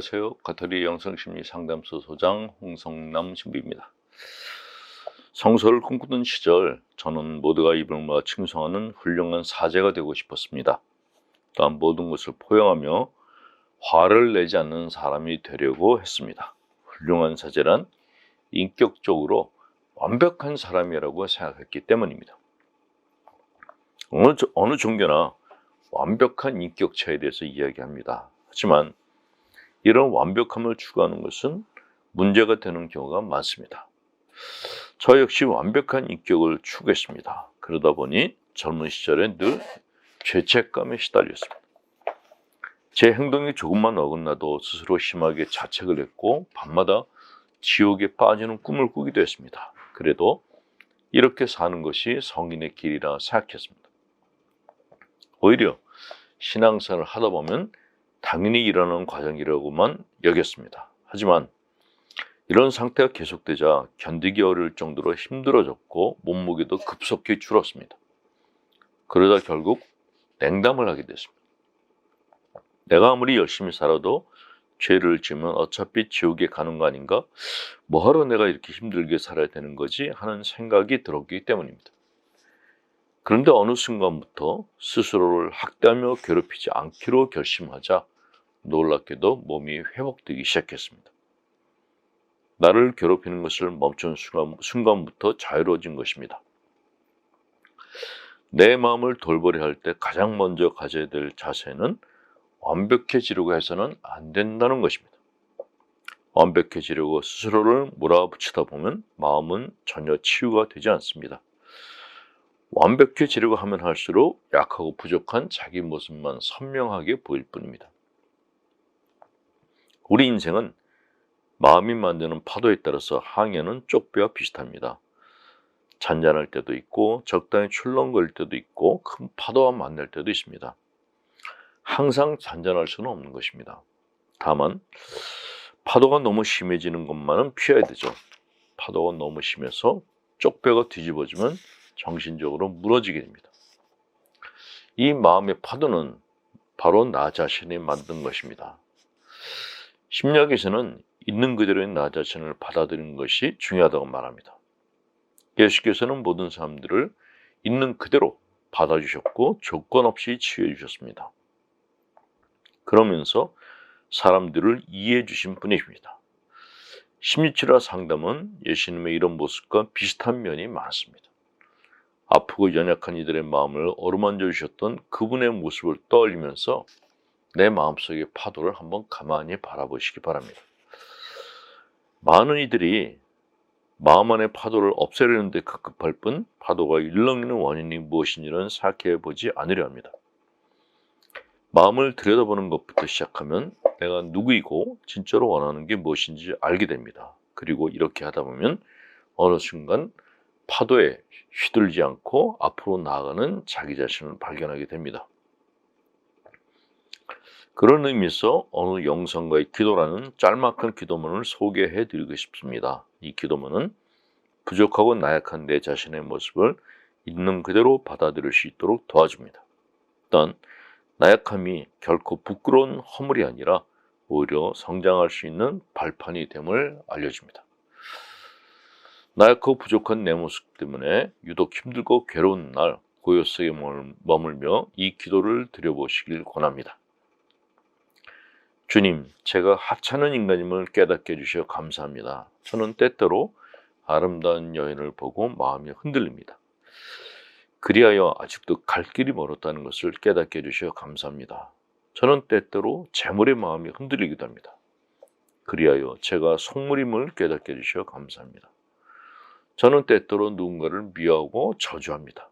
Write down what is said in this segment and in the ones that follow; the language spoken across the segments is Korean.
안녕하세요. 가톨릭 영성심리 상담소 소장 홍성남 신부입니다. 성서를 꿈꾸던 시절 저는 모두가 입을 모아 칭송하는 훌륭한 사제가 되고 싶었습니다. 또한 모든 것을 포용하며 화를 내지 않는 사람이 되려고 했습니다. 훌륭한 사제란 인격적으로 완벽한 사람이라고 생각했기 때문입니다. 어느, 어느 종교나 완벽한 인격체에 대해서 이야기합니다. 하지만 이런 완벽함을 추구하는 것은 문제가 되는 경우가 많습니다. 저 역시 완벽한 인격을 추구했습니다. 그러다 보니 젊은 시절에 늘 죄책감에 시달렸습니다. 제 행동이 조금만 어긋나도 스스로 심하게 자책을 했고 밤마다 지옥에 빠지는 꿈을 꾸기도 했습니다. 그래도 이렇게 사는 것이 성인의 길이라 생각했습니다. 오히려 신앙생활을 하다 보면 당연히 일어나는 과정이라고만 여겼습니다. 하지만 이런 상태가 계속되자 견디기 어려울 정도로 힘들어졌고 몸무게도 급속히 줄었습니다. 그러다 결국 냉담을 하게 됐습니다. 내가 아무리 열심히 살아도 죄를 지으면 어차피 지옥에 가는 거 아닌가? 뭐하러 내가 이렇게 힘들게 살아야 되는 거지? 하는 생각이 들었기 때문입니다. 그런데 어느 순간부터 스스로를 학대하며 괴롭히지 않기로 결심하자 놀랍게도 몸이 회복되기 시작했습니다. 나를 괴롭히는 것을 멈춘 순간, 부터 자유로워진 것입니다. 내 마음을 돌보려 할 때 가장 먼저 가져야 될 자세는 완벽해지려고 해서는 안 된다는 것입니다. 완벽해지려고 스스로를 몰아붙이다 보면 마음은 전혀 치유가 되지 않습니다. 완벽해지려고 하면 할수록 약하고 부족한 자기 모습만 선명하게 보일 뿐입니다. 우리 인생은 마음이 만드는 파도에 따라서 항해는 쪽배와 비슷합니다. 잔잔할 때도 있고 적당히 출렁거릴 때도 있고 큰 파도와 만날 때도 있습니다. 항상 잔잔할 수는 없는 것입니다. 다만 파도가 너무 심해지는 것만은 피해야 되죠. 파도가 너무 심해서 쪽배가 뒤집어지면 정신적으로 무너지게 됩니다. 이 마음의 파도는 바로 나 자신이 만든 것입니다. 심리학에서는 있는 그대로의 나 자신을 받아들이는 것이 중요하다고 말합니다. 예수께서는 모든 사람들을 있는 그대로 받아주셨고 조건 없이 치유해 주셨습니다. 그러면서 사람들을 이해해 주신 분이십니다. 심리치료 상담은 예수님의 이런 모습과 비슷한 면이 많습니다. 아프고 연약한 이들의 마음을 어루만져 주셨던 그분의 모습을 떠올리면서 내 마음속의 파도를 한번 가만히 바라보시기 바랍니다. 많은 이들이 마음 안의 파도를 없애려는데 급급할 뿐 파도가 일렁이는 원인이 무엇인지는 생각해 보지 않으려 합니다. 마음을 들여다보는 것부터 시작하면 내가 누구이고 진짜로 원하는 게 무엇인지 알게 됩니다. 그리고 이렇게 하다 보면 어느 순간 파도에 휘둘지 않고 앞으로 나아가는 자기 자신을 발견하게 됩니다. 그런 의미에서 어느 영성과의 기도라는 짤막한 기도문을 소개해 드리고 싶습니다. 이 기도문은 부족하고 나약한 내 자신의 모습을 있는 그대로 받아들일 수 있도록 도와줍니다. 일단 나약함이 결코 부끄러운 허물이 아니라 오히려 성장할 수 있는 발판이 됨을 알려줍니다. 나약하고 부족한 내 모습 때문에 유독 힘들고 괴로운 날 고요 속에 머물며 이 기도를 드려보시길 권합니다. 주님, 제가 하찮은 인간임을 깨닫게 해주셔 감사합니다. 저는 때때로 아름다운 여인을 보고 마음이 흔들립니다. 그리하여 아직도 갈 길이 멀었다는 것을 깨닫게 해주셔 감사합니다. 저는 때때로 재물의 마음이 흔들리기도 합니다. 그리하여 제가 속물임을 깨닫게 해주셔 감사합니다. 저는 때때로 누군가를 미워하고 저주합니다.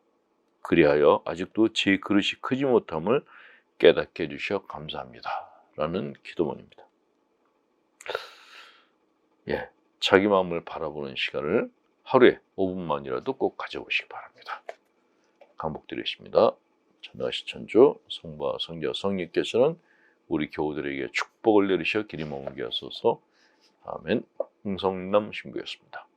그리하여 아직도 제 그릇이 크지 못함을 깨닫게 해주셔 감사합니다. 라는 기도문입니다. 예, 자기 마음을 바라보는 시간을 하루에 5분만이라도 꼭 가져보시기 바랍니다. 강복드리겠습니다. 전하시 천주 성부와 성자 성령께서는 우리 교우들에게 축복을 내리셔 길이 머물게 하소서. 아멘. 홍성남 신부였습니다.